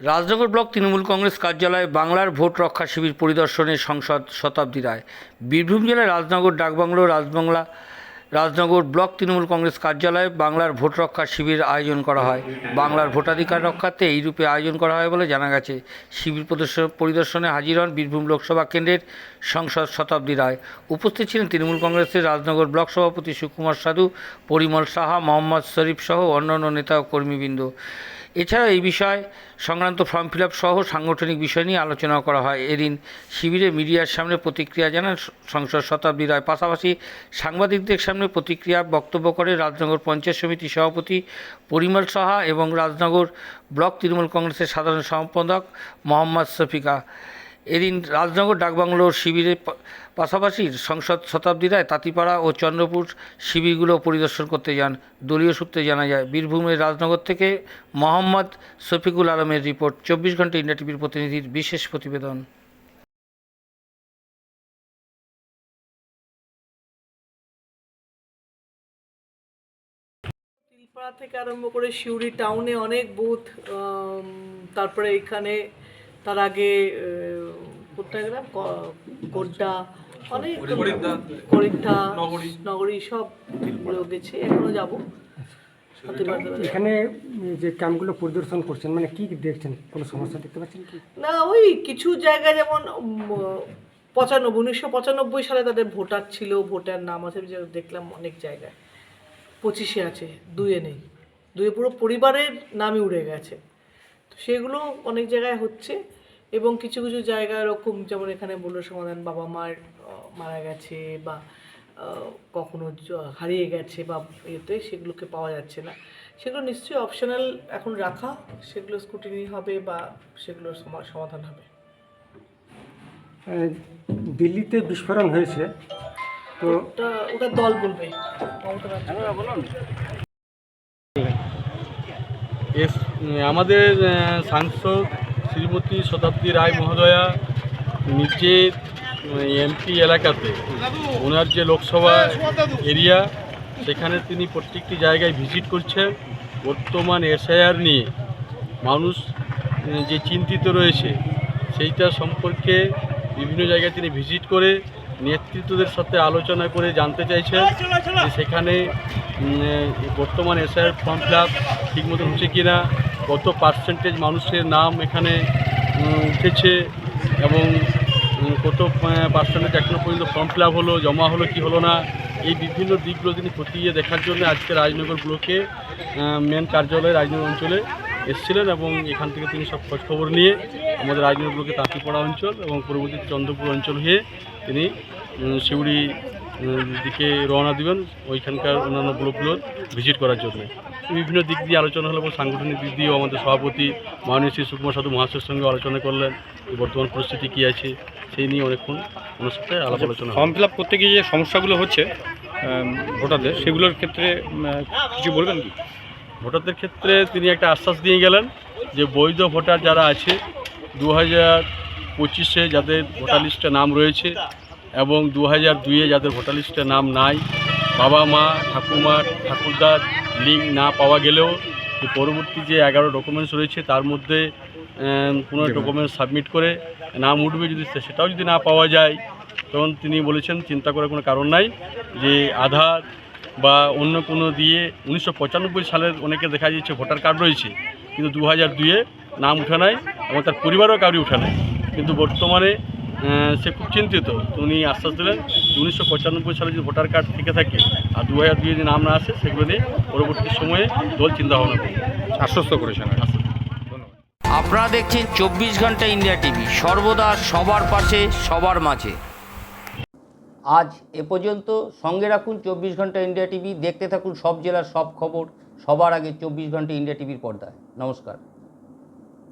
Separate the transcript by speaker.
Speaker 1: Rajnagar block Trinamool Congress কার্যালয়ে বাংলার vote রক্ষা শিবির পরিদর্শনে সংসদ শতাব্দী রায়। বীরভূম জেলায় রাজনগর, ডাকবাংলো, রাজবাংলা, রাজনগর ব্লক তৃণমূল কংগ্রেস কার্যালয়ে বাংলার ভোট রক্ষা শিবির আয়োজন করা হয়। বাংলার ভোটাধিকার রক্ষার্থে এই রূপে আয়োজন করা হয় বলে জানা গেছে। শিবির প্রদর্শন, পরিদর্শনে হাজির হন বীরভূম লোকসভা কেন্দ্রের সংসদ শতাব্দী রায়। উপস্থিত ছিলেন তৃণমূল কংগ্রেসের রাজনগর ব্লক সভাপতি সুকুমার সাধু, পরিমল সাহা, মোহাম্মদ শরীফ সহ অন্যান্য নেতা ও কর্মীবৃন্দ। এছাড়া এই বিষয় সংক্রান্ত ফর্ম ফিল সহ সাংগঠনিক বিষয় নিয়ে আলোচনা করা হয়। এদিন শিবিরে মিডিয়ার সামনে প্রতিক্রিয়া জানান সংসদ শতাব্দী রায়। পাশাপাশি সাংবাদিকদের সামনে প্রতিক্রিয়া বক্তব্য করে রাজনগর পঞ্চায়েত সমিতি সভাপতি পরিমল সাহা এবং রাজনগর ব্লক তৃণমূল কংগ্রেসের সাধারণ সম্পাদক মোহাম্মদ শফিকা। এদিন রাজনগর ডাকবাংলোর শিবিরের পাশাপাশি সংসদ শতাব্দী রায় তাঁতিপাড়া ও চন্দ্রপুর শিবিরগুলো পরিদর্শন করতে যান। দলীয় সূত্রে জানা যায়, বীরভূমের রাজনগর থেকে মোহাম্মদ শফিকুল আলমের রিপোর্ট, চব্বিশ ঘণ্টা ইন্ডিয়া টিভির প্রতিনিধির বিশেষ প্রতিবেদন।
Speaker 2: থেকে আরম্ভ করে সিউড়ি টাউনে অনেক বুথ তারপরে এখানে তার আগে গেলাম ক- গোড্ডা অনেক করিদ্ধা নগরী। সব দিকগুলো গেছি এখনও যাব। প্রতিবার
Speaker 3: এখানে যে ক্যাম্পগুলো পরিদর্শন করছেন মানে কি দেখছেন? কোনো সমস্যা দেখতে পাচ্ছেন কি?
Speaker 2: না ওই কিছু জায়গায় যেমন পঁচানব্বই উনিশশো পঁচানব্বই সালে তাদের ভোটার ছিল ভোটার নাম আছে যেটা দেখলাম অনেক জায়গায়। পঁচিশে আছে দুয়ে নেই। দুয়ে পুরো পরিবারের নামই উড়ে গেছে। তো সেগুলো অনেক জায়গায় হচ্ছে। এবং কিছু কিছু জায়গা এরকম যেমন এখানে বলল সমাধান বাবা মার মারা গেছে বা কখনো হারিয়ে গেছে বা এতে সেগুলোকে পাওয়া যাচ্ছে না। সেগুলো নিশ্চয়ই অপশনাল এখন রাখা সেগুলো স্কুটিনি হবে বা সেগুলোর সমা- সমাধান হবে।
Speaker 3: দিল্লিতে বিস্ফোরণ হয়েছে তো
Speaker 2: ওটা দল বলবে।
Speaker 4: এস আমাদের সাংসদ শ্রীমতী শতাব্দী রায় মহোদয়া নিজের এমপি এলাকাতে ওনার যে লোকসভা এরিয়া, সেখানে তিনি প্রত্যেকটি জায়গায় ভিজিট করছেন। বর্তমান এসআইআর নিয়ে মানুষ যে চিন্তিত রয়েছে, সেইটা সম্পর্কে বিভিন্ন জায়গায় তিনি ভিজিট করে নেতৃত্বদের সাথে আলোচনা করে জানতে চাইছেন যে সেখানে বর্তমান এসআইআর ফর্ম ফিল আপ ঠিক মতো হচ্ছে কি না কত পার্সেন্টেজ মানুষের নাম এখানে উঠেছে এবং কত পার্সেন্টেজ এখনও পর্যন্ত ফর্ম ফিল আপ হলো জমা হলো কি হলো না এই বিভিন্ন দিকগুলো তিনি খতিয়ে দেখার জন্য আজকে রাজনগর ব্লকে মেন কার্যালয় রাজনগর অঞ্চলে এসেছিলেন এবং এখান থেকে তিনি সব খোঁজখবর নিয়ে আমাদের রাজনগর ব্লকে তাঁতিপাড়া অঞ্চল এবং পরবর্তীতে চন্দ্রপুর অঞ্চল হয়ে তিনি সিউড়ি দিকে রওনা দিবেন ওইখানকার অন্যান্য ব্লকগুলো ভিজিট করার জন্য বিভিন্ন দিক দিয়ে আলোচনা হলো এবং সাংগঠনিক দিক দিয়েও আমাদের সভাপতি মাননীয় শ্রী সুকুমার সাধু মহাশয়ের সঙ্গে আলোচনা করলেন বর্তমান পরিস্থিতি কী আছে সেই নিয়ে অনেকক্ষণ ওনার সাথে আলাপ আলোচনা হলো।
Speaker 5: ফর্ম ফিল আপ করতে গিয়ে যে সমস্যাগুলো হচ্ছে ভোটারদের সেগুলোর ক্ষেত্রে কিছু বলবেন কি
Speaker 4: ভোটারদের ক্ষেত্রে তিনি একটা আশ্বাস দিয়ে গেলেন যে বৈধ ভোটার যারা আছে দু হাজার পঁচিশে যাদের ভোটার লিস্টে নাম রয়েছে এবং দু হাজার দুইয়ে যাদের ভোটার লিস্টে নাম নাই, বাবা মা, ঠাকুমা, ঠাকুরদার লিঙ্ক না পাওয়া গেলেও পরবর্তী যে এগারো ডকুমেন্টস রয়েছে তার মধ্যে কোনো ডকুমেন্টস সাবমিট করে নাম উঠবে যদি সেটাও যদি না পাওয়া যায়, তখন তিনি বলেছেন চিন্তা করার কোনো কারণ নাই যে আধার বা অন্য কোনো দিয়ে উনিশশো পঁচানব্বই সালের অনেকে দেখা যাচ্ছে ভোটার কার্ড রয়েছে, কিন্তু দু হাজার দুইয়ে নাম উঠে নাই এবং তার পরিবারও কাউরি উঠে নাই। কিন্তু বর্তমানে সে খুব চিন্তিত। উনি আশ্বাস দিলেন উনিশশো পঁচানব্বই সালে যদি ভোটার কার্ড থেকে থাকে আর দু হাজার দুই যদি নাম না আসে সেগুলো নিয়ে পরবর্তী সময়ে দল চিন্তা ভাবনা করবে।
Speaker 5: আশ্বস্ত করেছেন।
Speaker 1: আপনারা দেখছেন চব্বিশ ঘণ্টা ইন্ডিয়া টিভি সর্বদা সবার পাশে সবার মাঝে। আজ এ পর্যন্ত সঙ্গে রাখুন চব্বিশ ঘণ্টা ইন্ডিয়া টিভি দেখতে থাকুন সব জেলার সব খবর সবার আগে চব্বিশ ঘণ্টা ইন্ডিয়া টিভির পর্দায়। নমস্কার।